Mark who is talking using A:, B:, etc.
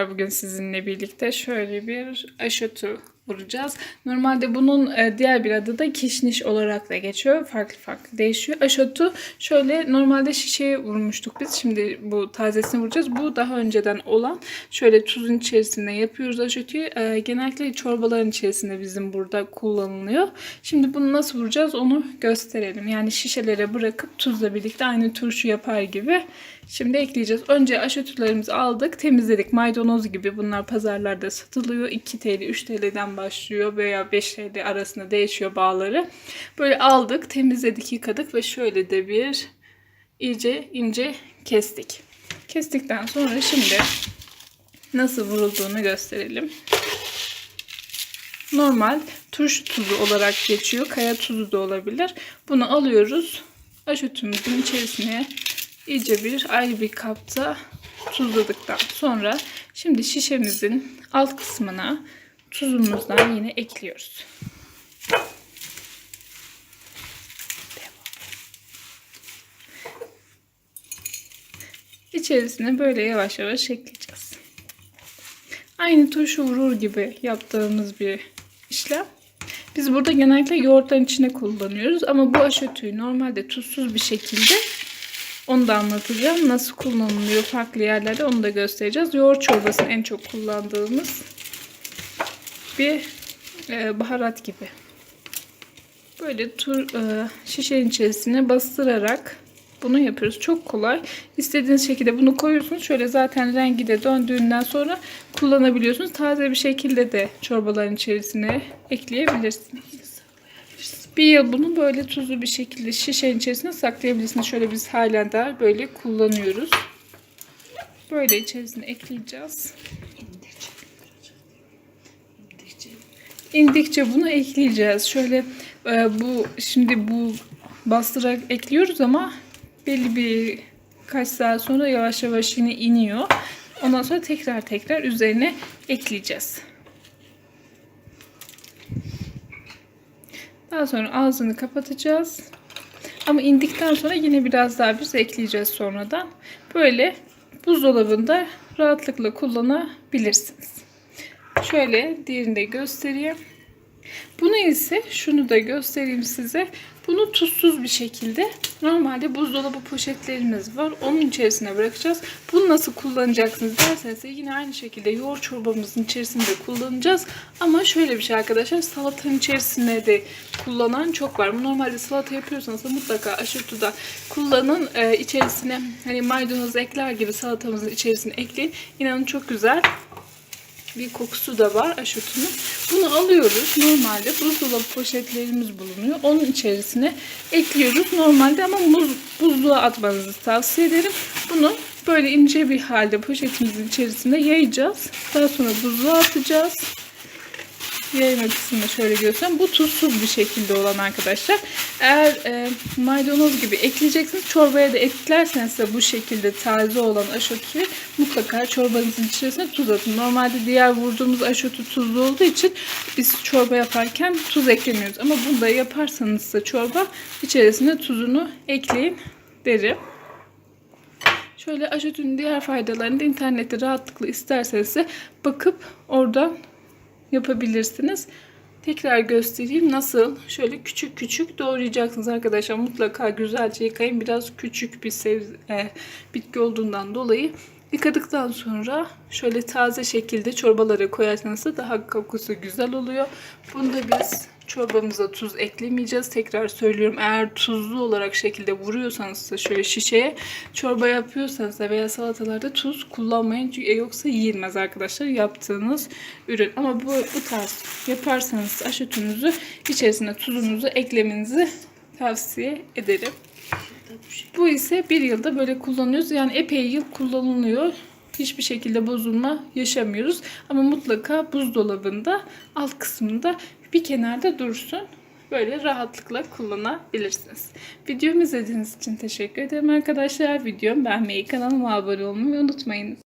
A: Bugün sizinle birlikte şöyle bir aşotu vuracağız. Normalde bunun e, diğer bir adı da kişniş olarak da geçiyor. Farklı farklı değişiyor. Aşotu şöyle normalde şişeye vurmuştuk biz. Şimdi bu tazesini vuracağız. Bu daha önceden olan. Şöyle tuzun içerisinde yapıyoruz aşotuyu. E, Genellikle çorbaların içerisinde bizim burada kullanılıyor. Şimdi bunu nasıl vuracağız onu gösterelim. Yani şişelere bırakıp tuzla birlikte aynı turşu yapar gibi Şimdi ekleyeceğiz. Önce aşotularımızı aldık, temizledik. Maydanoz gibi bunlar pazarlarda satılıyor. 2 TL, 3 TL'den başlıyor veya 5 TL arasında değişiyor bağları. Böyle aldık, temizledik, yıkadık ve şöyle de bir iyice ince kestik. Kestikten sonra şimdi nasıl vurulduğunu gösterelim. Normal turşu tuzu olarak geçiyor. Kaya tuzu da olabilir. Bunu alıyoruz. Aşotumuzun içerisine iyice bir ayrı bir kapta tuzladıktan sonra şimdi şişemizin alt kısmına tuzumuzdan yine ekliyoruz. İçerisine böyle yavaş yavaş ekleyeceğiz. Aynı turşu vurur gibi yaptığımız bir işlem. Biz burada genellikle yoğurtların içine kullanıyoruz ama bu aşotuyu normalde tuzsuz bir şekilde onu da anlatacağım. Nasıl kullanılıyor farklı yerlerde onu da göstereceğiz. Yoğurt çorbasını en çok kullandığımız bir e, baharat gibi. Böyle tur e, şişenin içerisine bastırarak bunu yapıyoruz. Çok kolay. İstediğiniz şekilde bunu koyuyorsunuz. Şöyle zaten rengi de döndüğünden sonra kullanabiliyorsunuz. Taze bir şekilde de çorbaların içerisine ekleyebilirsiniz. Bir yıl bunu böyle tuzlu bir şekilde şişenin içerisine saklayabilirsiniz. Şöyle biz halen daha böyle kullanıyoruz. Böyle içerisine ekleyeceğiz. İndikçe bunu ekleyeceğiz. Şöyle e, bu şimdi bu bastırarak ekliyoruz ama belli bir kaç saat sonra yavaş yavaş yine iniyor. Ondan sonra tekrar tekrar üzerine ekleyeceğiz. Daha sonra ağzını kapatacağız. Ama indikten sonra yine biraz daha biz ekleyeceğiz sonradan. Böyle buzdolabında rahatlıkla kullanabilirsiniz. Şöyle diğerini de göstereyim. Bunu ise şunu da göstereyim size. Bunu tuzsuz bir şekilde normalde buzdolabı poşetlerimiz var. Onun içerisine bırakacağız. Bunu nasıl kullanacaksınız derseniz yine aynı şekilde yoğurt çorbamızın içerisinde kullanacağız. Ama şöyle bir şey arkadaşlar salatanın içerisine de kullanan çok var. Normalde salata yapıyorsanız da mutlaka aşırtıda kullanın. Ee, içerisine hani maydanoz ekler gibi salatamızın içerisine ekleyin. İnanın çok güzel bir kokusu da var aşotunun. Bunu alıyoruz. Normalde buzdolabı poşetlerimiz bulunuyor. Onun içerisine ekliyoruz. Normalde ama muz, buzluğa atmanızı tavsiye ederim. Bunu böyle ince bir halde poşetimizin içerisinde yayacağız. Daha sonra buzluğa atacağız yayma kısmında şöyle göstereyim. Bu tuzsuz bir şekilde olan arkadaşlar. Eğer e, maydanoz gibi ekleyeceksiniz. Çorbaya da eklerseniz de bu şekilde taze olan aşotuyu mutlaka çorbanızın içerisine tuz atın. Normalde diğer vurduğumuz aşotu tuzlu olduğu için biz çorba yaparken tuz eklemiyoruz. Ama bunda yaparsanız da çorba içerisine tuzunu ekleyin derim. Şöyle aşotunun diğer faydalarını da internette rahatlıkla isterseniz de bakıp oradan yapabilirsiniz. Tekrar göstereyim nasıl. Şöyle küçük küçük doğrayacaksınız arkadaşlar. Mutlaka güzelce yıkayın. Biraz küçük bir sebze, e, bitki olduğundan dolayı yıkadıktan sonra şöyle taze şekilde çorbalara koyarsanız da daha kokusu güzel oluyor. Bunu da biz çorbamıza tuz eklemeyeceğiz. Tekrar söylüyorum eğer tuzlu olarak şekilde vuruyorsanız da şöyle şişeye çorba yapıyorsanız da veya salatalarda tuz kullanmayın. Çünkü yoksa yiyilmez arkadaşlar yaptığınız ürün. Ama bu, bu tarz yaparsanız aşutunuzu içerisine tuzunuzu eklemenizi tavsiye ederim. Bu ise bir yılda böyle kullanıyoruz. Yani epey yıl kullanılıyor hiçbir şekilde bozulma yaşamıyoruz. Ama mutlaka buzdolabında alt kısmında bir kenarda dursun. Böyle rahatlıkla kullanabilirsiniz. Videomu izlediğiniz için teşekkür ederim arkadaşlar. Videomu beğenmeyi, kanalıma abone olmayı unutmayın.